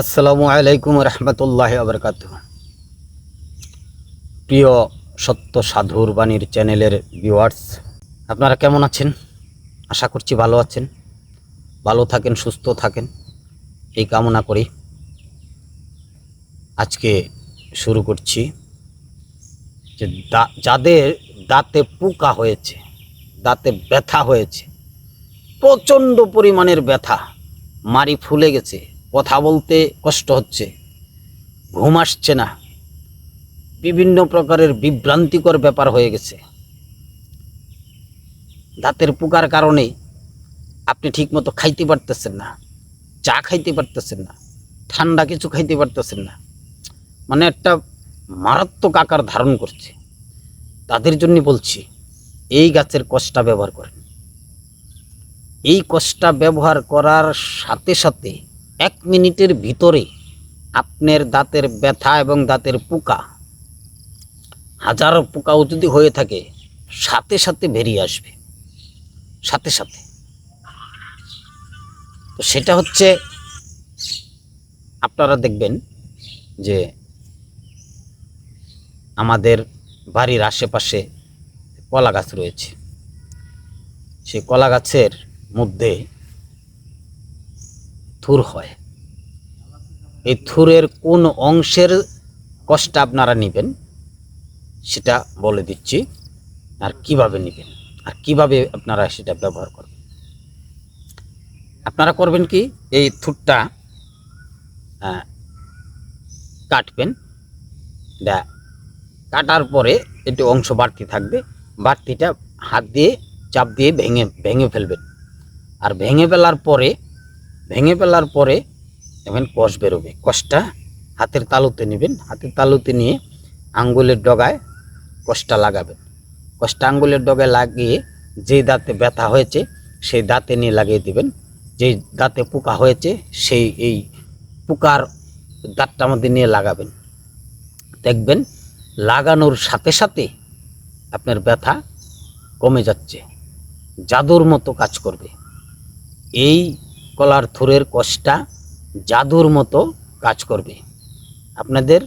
আসসালামু আলাইকুম রহমতুল্লাহ আবরকাত। প্রিয় সত্য সাধুর বাণীর চ্যানেলের ভিউয়ার্স, আপনারা কেমন আছেন? আশা করছি ভালো আছেন। ভালো থাকেন, সুস্থ থাকেন। এই কামনা করি। আজকে শুরু করছি যে যাদের দাঁতে পোকা হয়েছে, দাঁতে ব্যথা হয়েছে, প্রচণ্ড পরিমাণের ব্যথা মারি ফুলে গেছে কথা বলতে কষ্ট হচ্ছে, ঘুম আসছে না। বিভিন্ন প্রকারের বিভ্রান্তিকর ব্যাপার হয়ে গেছে। দাঁতের পোকার কারণে আপনি ঠিকমতো খাইতে পারতেছেন না, চা খাইতে পারতেছেন না, ঠান্ডা কিছু খাইতে পারতেছেন না। মানে একটা মারাত্মক আকার ধারণ করছে। তাদের জন্য বলছি, এই গাছের কষ্টা ব্যবহার করেন। এই কষ্টা ব্যবহার করার সাথে সাথে এক মিনিটের ভিতরে আপনার দাঁতের ব্যথা এবং দাঁতের পোকা, হাজার পোকাও যদি হয়ে থাকে, সাথে সাথে বেরিয়ে আসবে। সাথে সাথে। তো সেটা হচ্ছে আপনারা দেখবেন যে আমাদের বাড়ির আশেপাশে কলা গাছ রয়েছে। সেই কলা গাছের মধ্যে থুর হয়। এই থুরের কোন অংশের কষ্ট আপনারা নেবেন, সেটা বলে দিচ্ছি, আর কীভাবে নেবেন, আর কীভাবে আপনারা সেটা ব্যবহার করবেন। আপনারা করবেন কি, এই থুরটা কাটবেন, দা, কাটার পরে একটু অংশ বাড়তি থাকবে, বাড়তিটা হাত দিয়ে, চাপ দিয়ে ভেঙে ভেঙে ফেলবেন। আর ভেঙে ফেলার পরে ভেঙে ফেলার পরে এখন কষ বেরোবে। কষটা হাতের তালুতে নেবেন। হাতের তালুতে নিয়ে আঙ্গুলের ডগায় কষটা লাগাবেন। কষটা আঙ্গুলের ডগায় লাগিয়ে যে দাঁতে ব্যথা হয়েছে, সেই দাঁতে নিয়ে লাগিয়ে দিবেন। যেই দাঁতে পোকা হয়েছে, সেই এই পোকার দাঁতটার মধ্যে নিয়ে লাগাবেন। দেখবেন লাগানোর সাথে সাথে আপনার ব্যথা কমে যাচ্ছে। জাদুর মতো কাজ করবে। এই কলার থুরের কষটা জাদুর মতো কাজ করবে। আপনাদের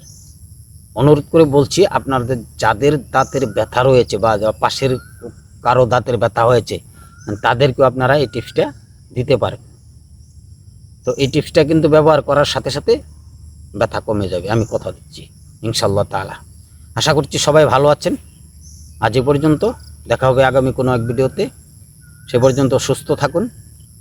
অনুরোধ করে বলছি, আপনাদের যাদের দাঁতের ব্যথা রয়েছে বা পাশের কারও দাঁতের ব্যথা হয়েছে, তাদেরকেও আপনারা এই টিপসটা দিতে পারেন। তো এই টিপসটা কিন্তু ব্যবহার করার সাথে সাথে ব্যথা কমে যাবে, আমি কথা দিচ্ছি ইনশাল্লাহ তাআলা। আশা করছি সবাই ভালো আছেন। আজ এ পর্যন্ত দেখা হবে আগামী কোনো এক ভিডিওতে। সে পর্যন্ত সুস্থ থাকুন।